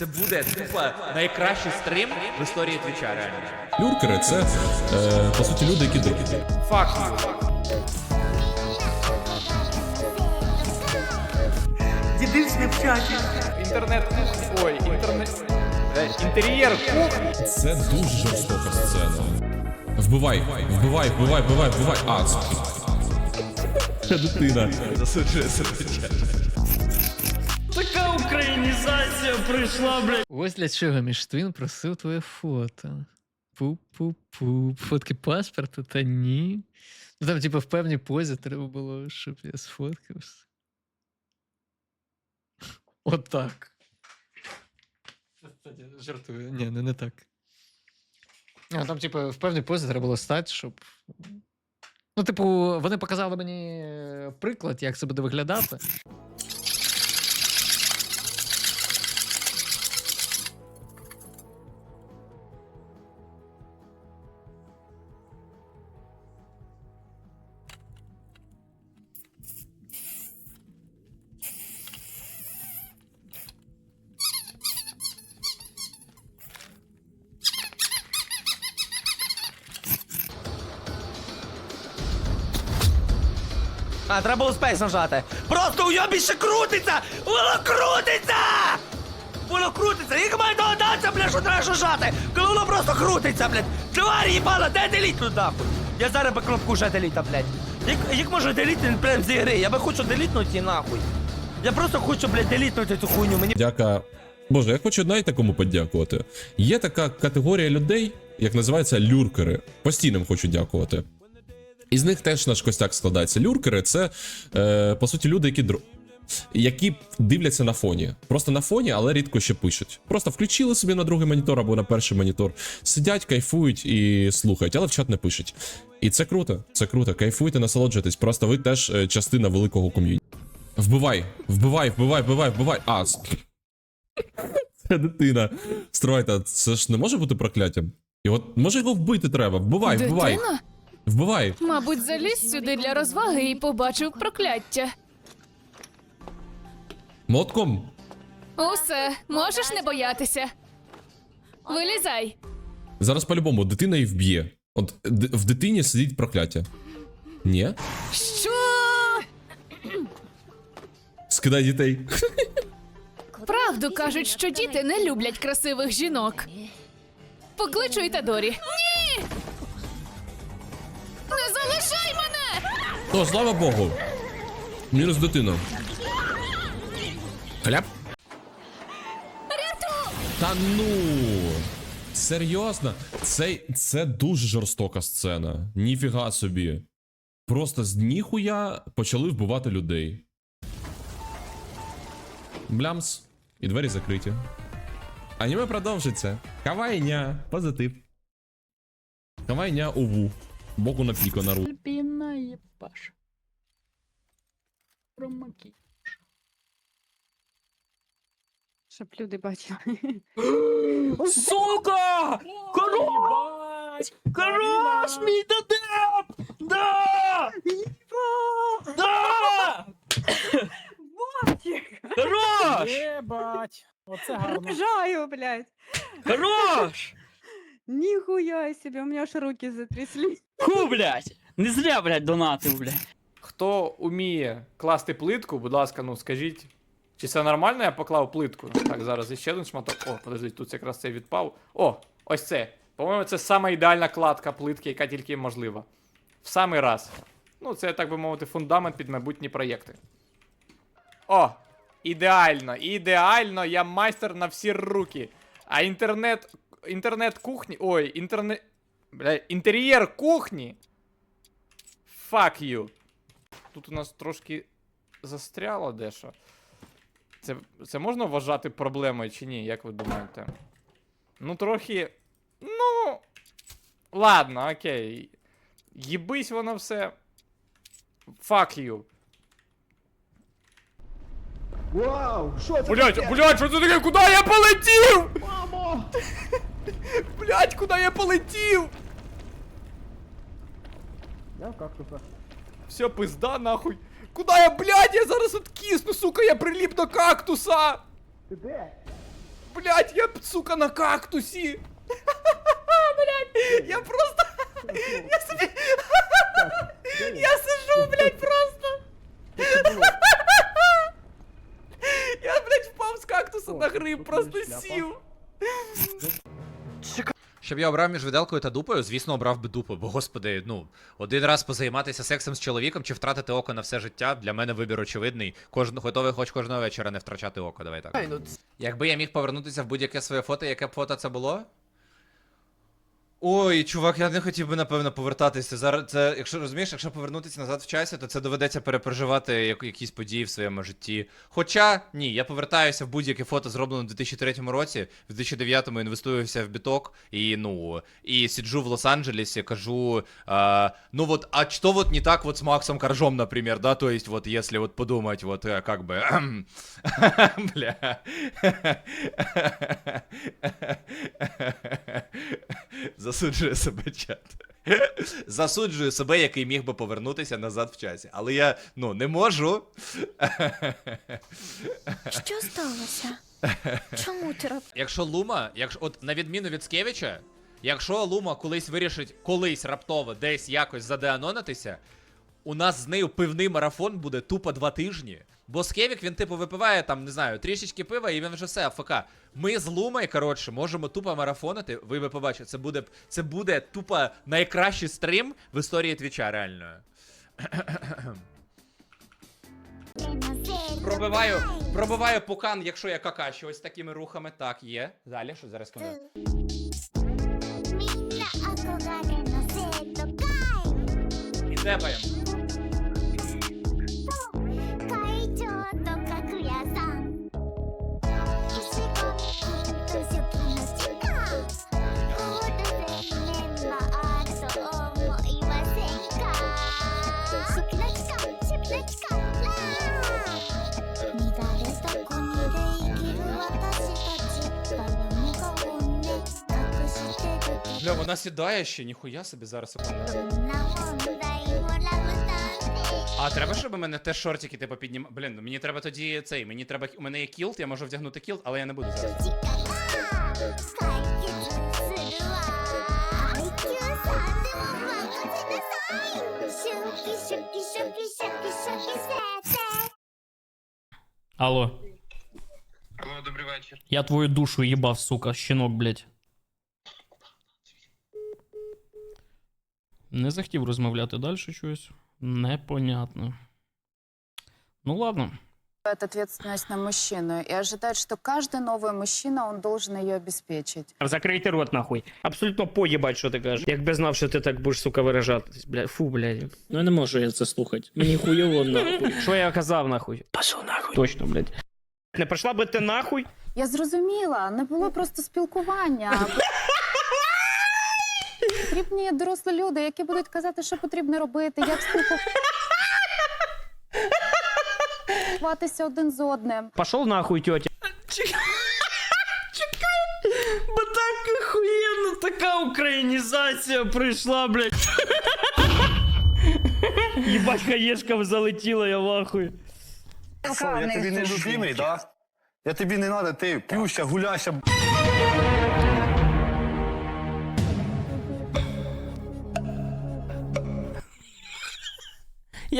Це буде тупо найкращий стрім в історії твіча, реально. Люркери це е, по суті люди, які другі. Fuck you. Діди в снапчаті. Інтернет кухні. Ой, інтернет. Е, Інтер'єр кухні. Це дуже жорстока сцена. Вбивай, вбивай, вбивай, вбивай, вбивай. А, це... Це дитина. Засуджує сердечко. Українізація прийшла, блядь. Ось для чого Міштвін просив твоє фото. Пу-пу-пу. Фотки паспорта та ні. Ну там, типу, в певній позі треба було, щоб я сфоткався. Отак. Жартую. Ні, не, не так. А, там, типу, в певній позі треба було стати, щоб. Ну, типу, вони показали мені е, приклад, як це буде виглядати. А, треба було спейс нажати. Просто уйобіще крутиться! Воно крутиться! Воно крутиться! Як має догадатися, блядь, що треба нажати? Коли воно просто крутиться, блядь! Тварь їбала, де делітнуть нахуй? Я зараз би кнопку вже деліта, блядь. Як, як можу делітнути прям з ігри? Я би хочу делітнути нахуй. Я просто хочу, блядь, делітнути цю хуйню. Мені Дяка. Боже, я хочу знаєте кому подякувати. Є така категорія людей, як називається люркери. Постійним хочу дякувати. Із них теж наш костяк складається. Люркери це е, по суті люди, які які дивляться на фоні. Просто на фоні, але рідко ще пишуть. Просто включили собі на другий монітор або на перший монітор, сидять, кайфують і слухають, але в чат не пишуть. І це круто, це круто. Кайфуйте, насолоджуйтесь. Просто ви теж е, частина великого ком'юніті. Вбивай, вбивай, вбивай, вбивай, вбивай. А, це дитина. Стройте, це ж не може бути прокляттям. Його може його вбити треба. Вбивай, вбивай. Дитина? Вбивай. Мабуть, заліз сюди для розваги і побачив прокляття. Мотком. Усе, можеш не боятися. Вилізай. Зараз по-любому дитина і вб'є. От д- в дитині сидить прокляття. Ні? Що? Скидай дітей. Правду кажуть, що діти не люблять красивих жінок. Покличу Ітадорі. Ні! Мене! О, слава Богу. Мінус дитина. Хляп. Та ну. Серйозно? Це, це дуже жорстока сцена. Ніфіга собі. Просто з ніхуя почали вбивати людей. Блямс. І двері закриті. Аніме продовжиться. Кавайня. Позитив. Кавайня уву. Боку на піко на ру. Любимая Паша. Промоки. Щоб люди бачили. Сука! Хорош! Хорош, мій дадеп! Да! Да! Хорош! Єбать! Оце гарно. Рожаю, блядь. Хорош! Ніхуя себе, у меня аж руки затряслись. Ху, блядь! Не зря, блядь, донатив, блядь. Хто уміє класти плитку, будь ласка, ну скажіть. Чи це нормально, я поклав плитку? Так, зараз іще один шматок. О, подождіть, тут якраз цей відпав. О, ось це. По-моєму, це сама ідеальна кладка плитки, яка тільки можлива. В самий раз. Ну, це, так би мовити, фундамент під майбутні проєкти. О! Ідеально, ідеально, я майстер на всі руки. А інтернет. Інтернет кухні. Ой, інтернет. Бля, інтер'єр кухні. Fuck you. Тут у нас трошки застряло дещо. Це, це можна вважати проблемою чи ні, як ви думаєте? Ну, трохи. Ну. Ладно, окей. Їбись воно все. Fuck you. Вау! Що це? Блять, блять, що це таке? Куди я полетів? Мамо! Блять, куди я полетів? Я в кактуса. Все, пизда нахуй. Куда я, блядь, я зараз откисну, сука, я приліп до кактуса. Ти де? Блять, я, сука, на кактусі! Блять, я просто... Я собі... Я сижу, блять, просто! Я, блять, впав з кактуса на гриб, просто сів. Щоб я обрав між виделкою та дупою, звісно, обрав би дупу, бо господи, ну, один раз позайматися сексом з чоловіком чи втратити око на все життя, для мене вибір очевидний. Кожен готовий хоч кожного вечора не втрачати око, давай так. Якби я міг повернутися в будь-яке своє фото, яке б фото це було? Ой, чувак, я не хотів би напевно повертатися. Зараз це, якщо розумієш, якщо повернутися назад в часі, то це доведеться перепроживати як, якісь події в своєму житті. Хоча ні, я повертаюся в будь-яке фото, зроблене в 2003 році, в 2009-му інвестуюся в біток і ну і сиджу в Лос-Анджелесе, кажу, а, ну вот, а что вот не так вот с Максом Коржом, например, да, то есть вот если вот подумать, вот э, как бы, бля. Засуджую себе чат. Засуджую себе, який міг би повернутися назад в часі. Але я ну не можу. Що сталося? Чому ти роб... Якщо Лума, якщо от на відміну від Скевіча, якщо Лума колись вирішить колись раптово десь якось задеанонитися, у нас з нею пивний марафон буде тупо два тижні. Бо Скевік, він, типу, випиває там, не знаю, трішечки пива, і він вже все, АФК. Ми з Лумой, коротше, можемо тупо марафонити. Ви би побачите, це буде це буде тупо найкращий стрім в історії твіча, реально. Пробиваю пробиваю пукан, якщо я какачу, ось такими рухами. Так, є. Далі, що зараз кому? І депаємо. Бля, вона сідає ще, ніхуя собі зараз секунду. А треба, щоб у мене теж шортики типу, піднімали. Блін, мені треба тоді цей, мені треба. У мене є кілт, я можу вдягнути кілт, але я не буду зараз. Алло, Алло, добрий вечір. я твою душу їбав, сука, щенок, блядь. Не захотів розмовляти далі щось. Непонятно. Ну ладно. Это ответственность на мужчину и ожидать, что каждый новый мужчина, он должен ее обеспечить. Закрийте рот, нахуй. Абсолютно поїбать, що ти кажеш. Якби знав, що ти так будеш, сука, виражатись. Бля, фу, блядь. Ну я не можу я це слухати. Мені хуйово нахуй. Що я казав, нахуй? Пошов нахуй. Точно, блядь. Не прийшла би ти нахуй? Я зрозуміла, не було просто спілкування. Потрібні дорослі люди, які будуть казати, що потрібно робити, як спілкуватися один з одним. Пошов нахуй, тьотя. Чекай, бо так охуєнно така українізація прийшла, блядь. Єбать, хаєшка залетіла, я в ахуї. я тобі не любимий, да? Я тобі не надо, ти п'юща, гуляща.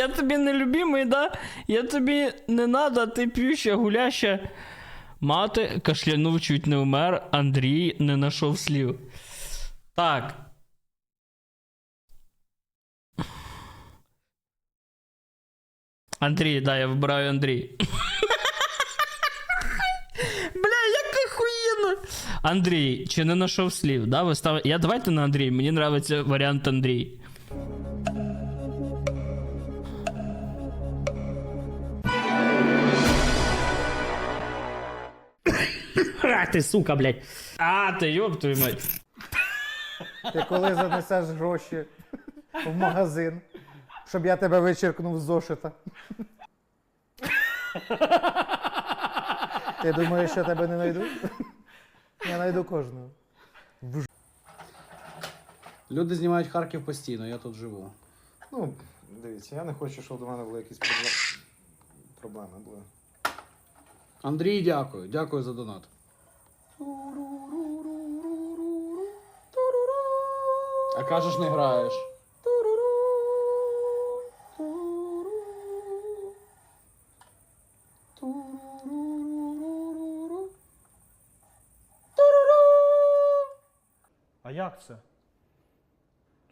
Я тобі не любимий, да? Я тобі не надо, ти п'юща, гуляща. Мати кашлянув, чуть не вмер, Андрій не знайшов слів. Так. Андрій, да, я вибираю Андрій. Бля, як охуєнно. Андрій, чи не знайшов слів? Да, ви став... Я давайте на Андрій, мені подобається варіант Андрій. А, ти сука, блядь. А, ти ёб твою мать. Ти коли занесеш гроші в магазин, щоб я тебе вичеркнув з зошита. Ти думаєш, що тебе не знайду? Я знайду кожного. Люди знімають Харків постійно, я тут живу. Ну, дивіться, я не хочу, щоб до мене були якісь проблеми. Проблеми були. Андрій, дякую. Дякую за донат. А кажеш, не граєш. А як це?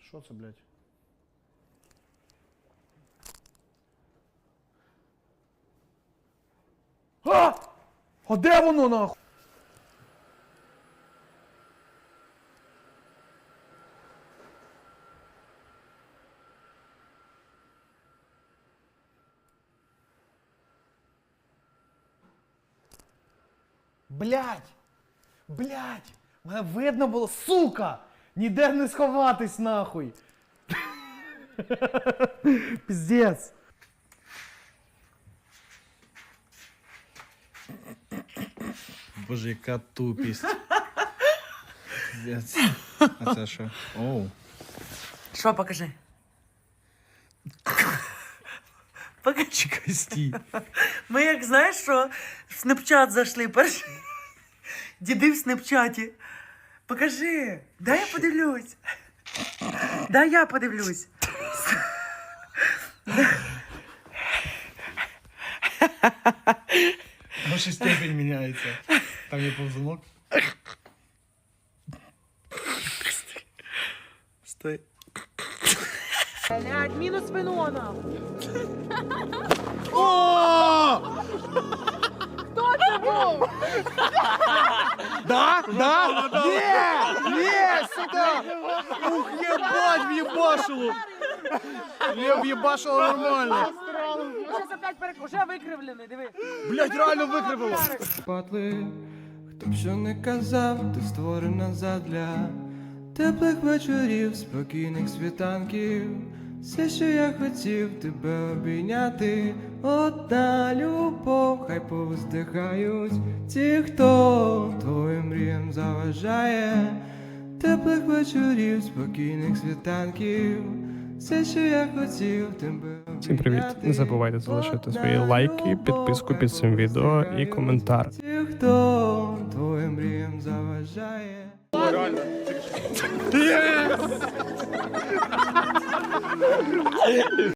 Що це, блядь? А де воно нахуй? Блядь! Блядь! Мене видно було, сука! Ніде не сховатись нахуй! Піздець! Боже, яка тупість. Піздець. А це що? Оу. Що, покажи. Покажи. Кості. Ми як знаєш що, в Снапчат зайшли перший. Діди в Снапчаті. Покажи. Дай я подивлюсь. Дай я подивлюсь. Може степень міняється. Там є повзунок. Стой. Блядь, мінус вино Да? Да? Є! Є! Сюда! Ух, єбать, в'єбашило! Я в'єбашило нормально. Зараз опять перек... Уже викривлений, диви. Блять, реально викривило. Падли, хто б що не казав, ти створена задля теплих вечорів, спокійних світанків. Все, що я хотів тебе обійняти, одна любов, хай повздихають ті, хто твоїм мріям заважає, теплих вечорів, спокійних світанків. Все, що я хотів тебе Всім привіт! Не забувайте залишити свої лайки, підписку під цим відео і коментар. Хто твоїм мріям заважає.